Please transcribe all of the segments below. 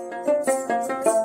Música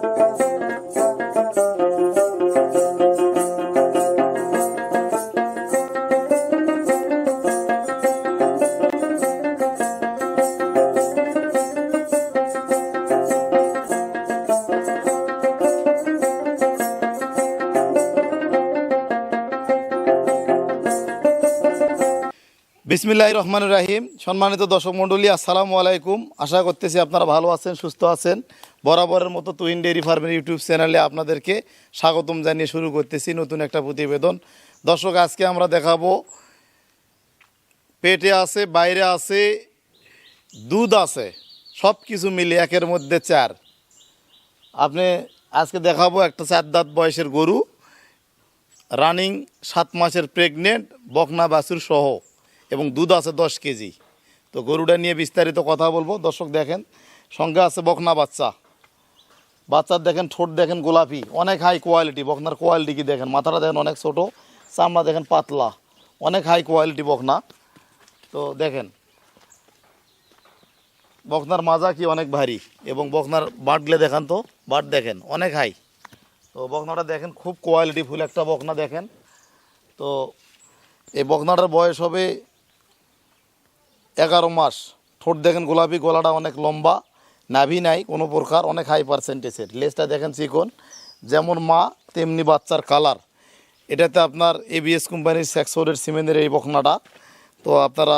বিসমিল্লাহ রহমান রাহিম। সম্মানিত দর্শক মণ্ডলী, আসসালামু আলাইকুম। আশা করতেছি আপনারা ভালো আছেন, সুস্থ আছেন। বরাবরের মতো তুহিন ডেয়ারি ফার্মের ইউটিউব চ্যানেলে আপনাদেরকে স্বাগতম জানিয়ে শুরু করতেছি নতুন একটা প্রতিবেদন। দর্শক, আজকে আমরা দেখাবো, পেটে আছে, বাইরে আছে, দুধ আছে সব কিছু মিলে একের মধ্যে চার। আপনি আজকে দেখাবো একটা চার দাঁত বয়সের গরু, রানিং সাত মাসের প্রেগনেন্ট, বকনা বাছুর সহ। এবং দুধ আছে দশ কেজি। তো গরুটা নিয়ে বিস্তারিত কথা বলব। দর্শক দেখেন, সঙ্গে আছে বকনা বাচ্চা। বাচ্চার দেখেন, ঠোঁট দেখেন গোলাপি। অনেক হাই কোয়ালিটি বকনার কোয়ালিটি কি দেখেন? মাথাটা দেখেন অনেক ছোট, চামড়া দেখেন পাতলা। অনেক হাই কোয়ালিটি বকনা। তো দেখেন, বকনার মাজা কি অনেক ভারী এবং বকনার বাটগুলো দেখান তো, বাট দেখেন, অনেক হাই তো বকনাটা দেখেন, খুব কোয়ালিটি ফুল একটা বকনা দেখেন। তো এই বকনাটার বয়স হবে এগারো মাস। ঠোঁট দেখেন গোলাপি, গলাটা অনেক লম্বা, নাভি নাই, কোনো প্রকার অনেক হাই পার্সেন্টেজের লেজটা দেখেন চিকন, যেমন মা, তেমনি বাচ্চার কালার এটাতে আপনার এবিএস কোম্পানির সেক্সোরের সিমেন্টের এই বকনাটা। তো আপনারা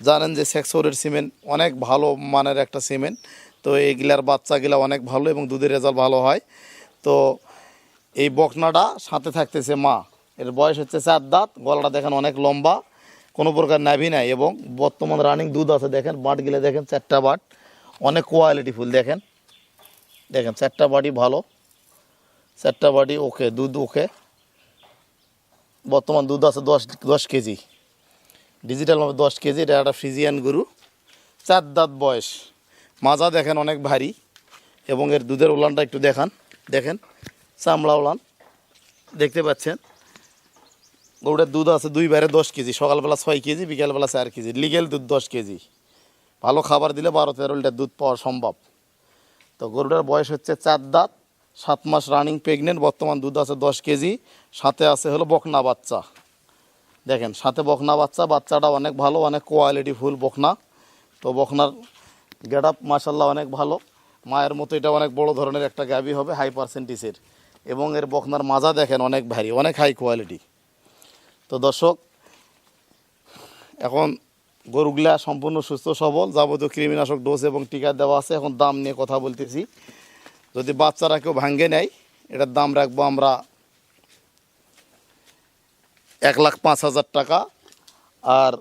জানেন যে সেক্সোরের সিমেন্ট অনেক ভালো মানের একটা সিমেন্ট তো এইগুলার বাচ্চাগুলা অনেক ভালো এবং দুধের রেজাল্ট ভালো হয়। তো এই বকনাটা সাথে থাকতেছে মা। এর বয়স হচ্ছে চার দাঁত, গলাটা দেখেন অনেক লম্বা। কোনো প্রকার নাভি নাই এবং বর্তমান রানিং দুধ আছে, দেখেন বাটগুলো দেখেন, চারটা বাট, অনেক কোয়ালিটি ফুল, দেখেন। দেখেন, চারটা বাটি ভালো, চারটা বাটি ওকে দুধ ওকে বর্তমান দুধ আছে দশ দশ কেজি। ডিজিটাল ভাবে দশ কেজি, এটা একটা ফ্রিজিয়ান গরু। চার দাঁত বয়স। মাজা দেখেন অনেক ভারী এবং এর দুধের উলানটা একটু দেখান, দেখেন, চামড়া উলান, দেখতে পাচ্ছেন? গরুটার দুধ আছে দুই বাইরে দশ কেজি, সকালবেলা ছয় কেজি, বিকালবেলা চার কেজি লিগেল দুধ দশ কেজি। ভালো খাবার দিলে বারো তেরো লিটার দুধ পাওয়া সম্ভব। তো গরুটার বয়স হচ্ছে চার দাঁত, সাত মাস রানিং প্রেগনেন্ট বর্তমান দুধ আছে দশ কেজি, সাথে আছে হলো বকনা বাচ্চা। দেখেন, সাথে বকনা বাচ্চা, বাচ্চাটা অনেক ভালো, অনেক কোয়ালিটি ফুল বকনা। তো বকনার গেট আপ মাসাল্লাহ অনেক ভালো। মায়ের মতো এটা অনেক বড় ধরনের একটা গাবি হবে হাই পার্সেন্টেজের এবং এর বকনার মাজা দেখেন অনেক ভারী, অনেক হাই কোয়ালিটি তো দর্শক, এখন গরুগুলা সম্পূর্ণ সুস্থ, সবল, যাবতীয় কৃমিনাশক ডোজ এবং টিকা দেওয়া আছে। এখন দাম নিয়ে কথা বলতেছি। যদি বাচ্চারা কেউ ভাঙ্গে নেয়, এটার দাম রাখব আমরা এক লাখ পাঁচ হাজার টাকা। আর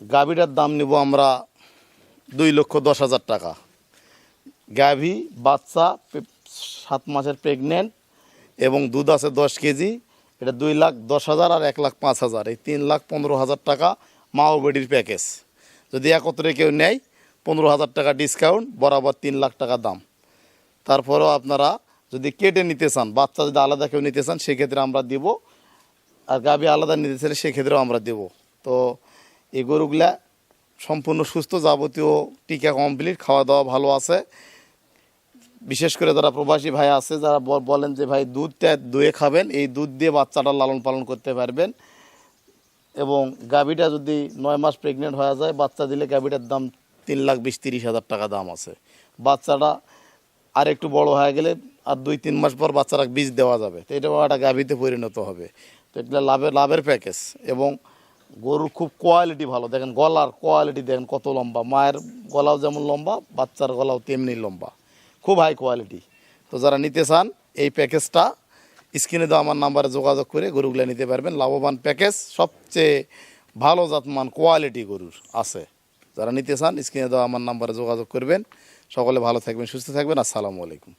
গাভীটার দাম নিব আমরা দুই লক্ষ দশ হাজার টাকা। গাভী বাচ্চা সাত মাসের প্রেগনেন্ট এবং দুধ আছে দশ কেজি। এটা দুই লাখ দশ হাজার আর এক লাখ পাঁচ হাজার। এই তিন লাখ পনেরো হাজার টাকা মা ও বেডির প্যাকেজ। যদি একত্রে কেউ নেয়, পনেরো হাজার টাকা ডিসকাউন্ট বরাবর তিন লাখ টাকা দাম। তারপরেও আপনারা যদি কেটে নিতে চান, বাচ্চা যদি আলাদা কেউ নিতে চান, সেক্ষেত্রে আমরা দিব। আর গাভী আলাদা নিতে চাইলে সেক্ষেত্রেও আমরা দেব। তো এই গরুগুলা সম্পূর্ণ সুস্থ যাবতীয় টিকা কমপ্লিট খাওয়া দাওয়া ভালো আছে। বিশেষ করে যারা প্রবাসী ভাই আছে, যারা বলেন যে ভাই দুধটা দুয়ে খাবেন, এই দুধ দিয়ে বাচ্চাটা লালন পালন করতে পারবেন। এবং গাভীটা যদি নয় মাস প্রেগনেন্ট হয়ে যায়, বাচ্চা দিলে গাভীটার দাম তিন লাখ বিশ তিরিশ হাজার টাকা দাম আছে। বাচ্চাটা আর একটু বড় হয়ে গেলে আর দুই তিন মাস পর বাচ্চারা বীজ দেওয়া যাবে। তো এটা একটা গাভীতে পরিণত হবে। তো এগুলো লাভের লাভের প্যাকেজ। এবং গরুর খুব কোয়ালিটি ভালো। দেখেন গলার কোয়ালিটি দেখেন কত লম্বা। মায়ের গলাও যেমন লম্বা, বাচ্চার গলাও তেমনি লম্বা। খুব হাই কোয়ালিটি তো যারা নিতে চান, এই প্যাকেজটা স্ক্রিনে দেওয়া আমার নাম্বারে যোগাযোগ করে গরুগুলো নিতে পারবেন। লাভবান প্যাকেজ, সবচেয়ে ভালো জাতমান কোয়ালিটি গরুর আছে। যারা নিতে চান, স্ক্রিনে দেওয়া আমার নাম্বারে যোগাযোগ করবেন। সকলে ভালো থাকবেন, সুস্থ থাকবেন। আসসালামু আলাইকুম।